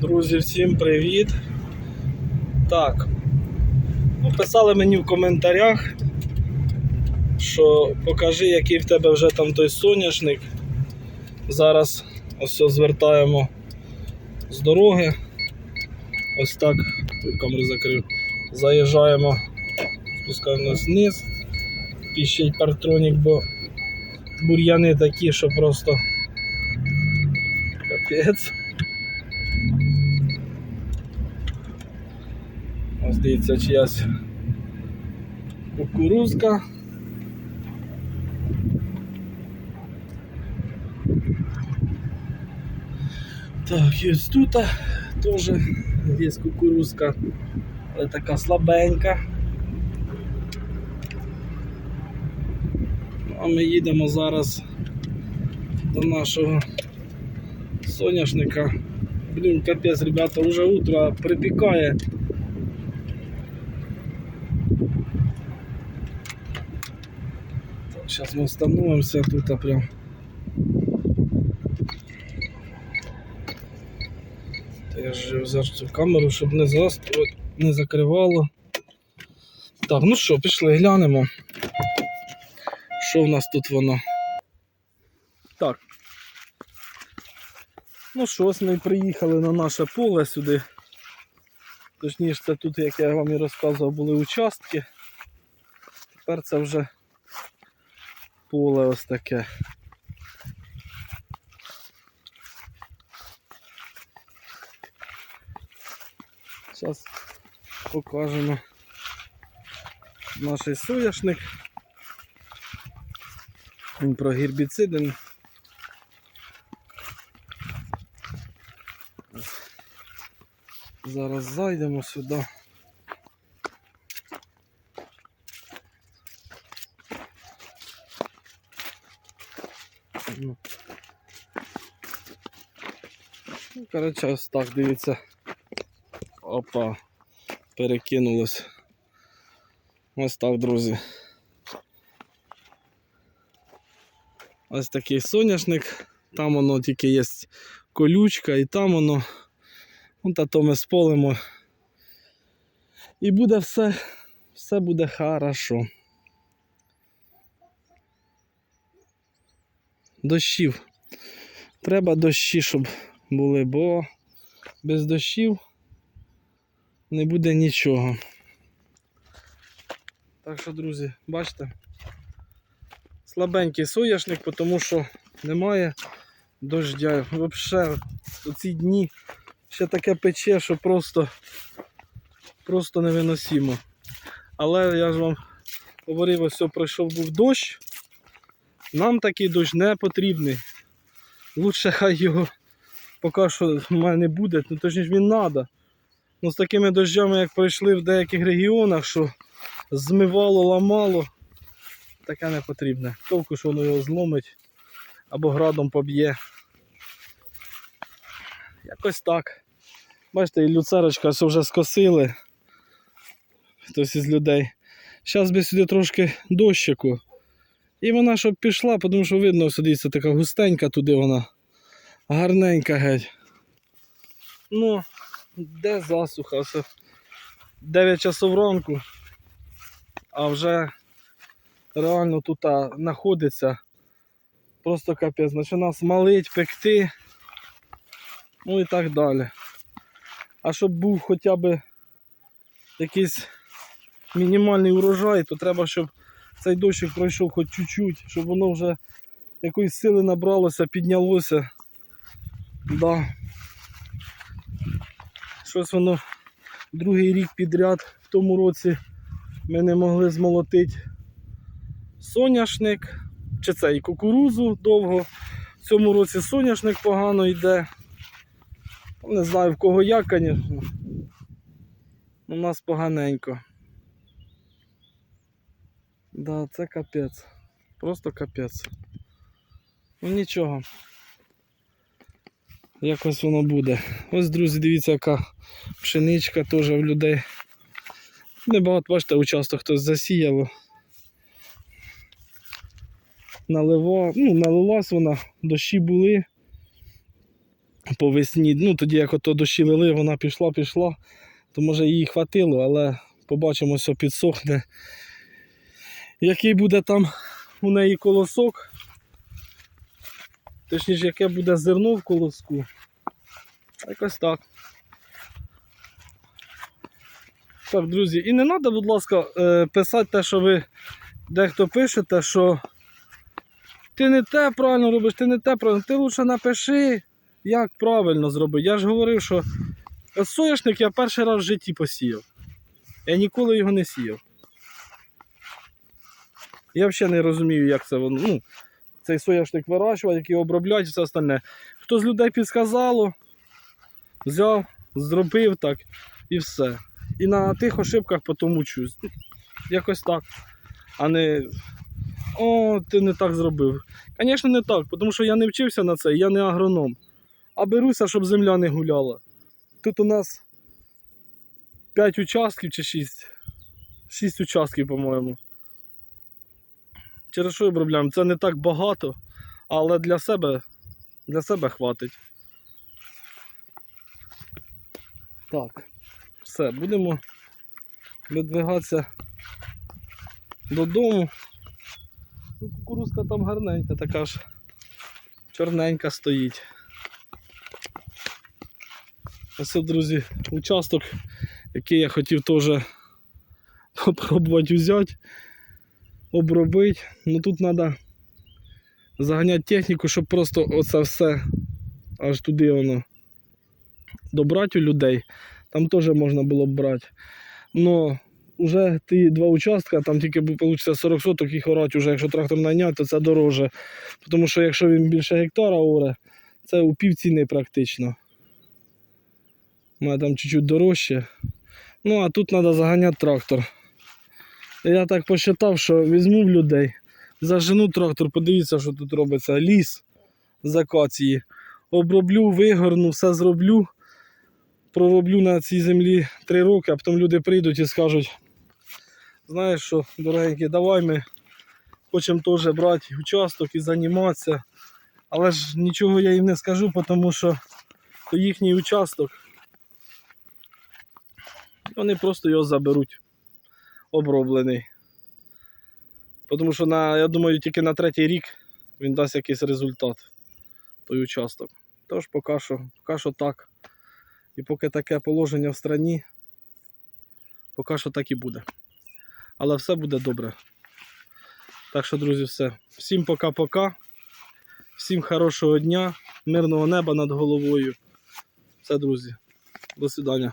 Друзі, всім привіт. Так. Ну, писали мені в коментарях, що покажи, який в тебе вже там той соняшник. Зараз ось звертаємо з дороги. Ось так, камеру закрив. Заїжджаємо, спускаємось вниз. Піщить партронік, бо бур'яни такі, що просто капець. Дивіться чиясь кукурузка. Так, і ось тут теж є кукурузка, але така слабенька. А ми їдемо зараз до нашого соняшника. Блін, капець, ребята, уже утро припікає. Сейчас мы остановимся тут а прям. Та я ж взяв цю камеру, щоб не, зас... не закривало. Так, ну що, пішли, глянемо. Що в нас тут воно? Так. Ну що, ось ми приїхали на наше поле сюди. Точніше, це тут, як я вам і розказував, були участки. Тепер це вже поле ось таке. Зараз покажемо наш соняшник. Він про гербіциди. Зараз зайдемо сюди. Коротше, ось так дивіться. Опа, перекинулось. Ось так, друзі. Ось такий соняшник. Там воно тільки є колючка і там воно. Ну, та то ми сполимо. І буде все, все буде хорошо. Дощів. Треба дощі, щоб були, бо без дощів не буде нічого. Так що, друзі, бачите, слабенький соняшник, тому що немає дождя. Взагалі, у ці дні ще таке пече, що просто, просто невиносимо. Але я ж вам говорив, ось пройшов був дощ. Нам такий дощ не потрібний. Лучше хай його поки що в мене буде, ну точніше він треба. Ну з такими дощами, як пройшли в деяких регіонах, що змивало, ламало, таке не потрібне. Товку, що воно його зломить або градом поб'є. Якось так. Бачите, і люцерочка все вже скосили. Хтось із людей. Зараз би сюди трошки дощику. І вона щоб пішла, тому що видно, сидиться така густенька туди вона. Гарненька геть. Ну, де засуха? Все 9 часов ранку, а вже реально тут знаходиться. Просто капець, починає смалить, пекти. Ну і так далі. А щоб був хоча б якийсь мінімальний урожай, то треба, щоб цей дощик пройшов хоч чуть-чуть, щоб воно вже якоїсь сили набралося, піднялося. Да. Щось воно другий рік підряд в тому році ми не могли змолотити соняшник, чи це і кукурузу довго. В цьому році соняшник погано йде. Не знаю в кого як, звісно. У нас поганенько. Да, це капець. Просто капець. Ну нічого. Якось воно буде. Ось, друзі, дивіться, яка пшеничка теж в людей. Небагато, бачите, участок хтось засіяло. Налива, ну, налилась вона, дощі були. по весні. Ну, тоді як ото дощі лили, вона пішла, пішла, то може їй хватило, але побачимо, що підсохне. Який буде там у неї колосок. Точніше, яке буде зерно в колоску. Якось так. Так, друзі, і не треба, будь ласка, е, писати те, що ви дехто пишете, що ти не те правильно робиш, ти не те правильно. Ти лучше напиши, як правильно зробити. Я ж говорив, що соняшник я перший раз в житті посіяв. Я ніколи його не сіяв. Я взагалі не розумію, як це воно. Ну, цей соняшник вирощувати, який обробляти і все остальне. Хто з людей підсказало, взяв, зробив так і все. І на тих ошибках потім учусь. Якось так. А не. О, ти не так зробив. Звісно, не так, тому що я не вчився на це, я не агроном. А беруся, щоб земля не гуляла. Тут у нас 5 участків чи 6. 6 участків, по-моєму. Через що обробляємо? Це не так багато, але для себе, для себе хватить. Так, все, будемо видвигатися додому. Ну, кукурузка там гарненька, така ж чорненька стоїть. Ось, друзі, участок, який я хотів теж попробувати взяти, обробити. Ну тут треба заганяти техніку, щоб просто оце все аж туди воно добрати у людей. Там теж можна було б брати. Но вже ті два участка, там тільки вийде 40 соток їх орати, вже якщо трактор найняти, то це дороже. Тому що якщо він більше гектара оре, це у пів ціни практично. У мене там чуть-чуть дорожче. Ну, а тут треба заганяти трактор. Я так посчитав, що візьму в людей, зажену трактор, подивіться, що тут робиться. Ліс з акації. Оброблю, вигорну, все зроблю. Пророблю на цій землі три роки, а потім люди прийдуть і скажуть, знаєш що, дорогенькі, давай ми хочемо теж брати участок і займатися. Але ж нічого я їм не скажу, тому що то їхній участок. Вони просто його заберуть оброблений. Тому що на, я думаю, тільки на третій рік він дасть якийсь результат, той участок. Тож поки що, поки що так. І поки таке положення в страні, поки що так і буде. Але все буде добре. Так що, друзі, все. Всім пока-пока. Всім хорошого дня, мирного неба над головою. Все, друзі. До свидання.